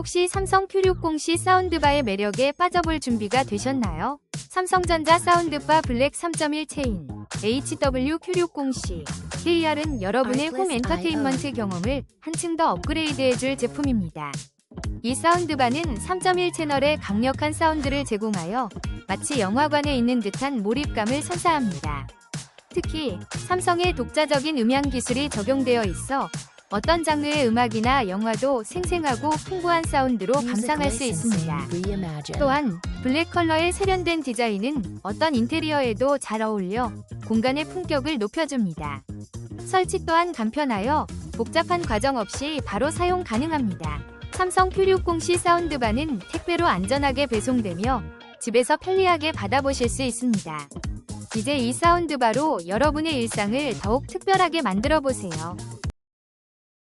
혹시 삼성 Q60C 사운드바의 매력에 빠져볼 준비가 되셨나요? 삼성전자 사운드바 블랙 3.1 체인 HW Q60C KR은 여러분의 홈 엔터테인먼트 경험을 한층 더 업그레이드해줄 제품입니다. 이 사운드바는 3.1 채널의 강력한 사운드를 제공하여 마치 영화관에 있는 듯한 몰입감을 선사합니다. 특히 삼성의 독자적인 음향 기술이 적용되어 있어 어떤 장르의 음악이나 영화도 생생하고 풍부한 사운드로 감상할 수 있습니다. 또한 블랙 컬러의 세련된 디자인은 어떤 인테리어에도 잘 어울려 공간의 품격을 높여줍니다. 설치 또한 간편하여 복잡한 과정 없이 바로 사용 가능합니다. 삼성 Q60C 사운드바는 택배로 안전하게 배송되며 집에서 편리하게 받아보실 수 있습니다. 이제 이 사운드바로 여러분의 일상을 더욱 특별하게 만들어 보세요.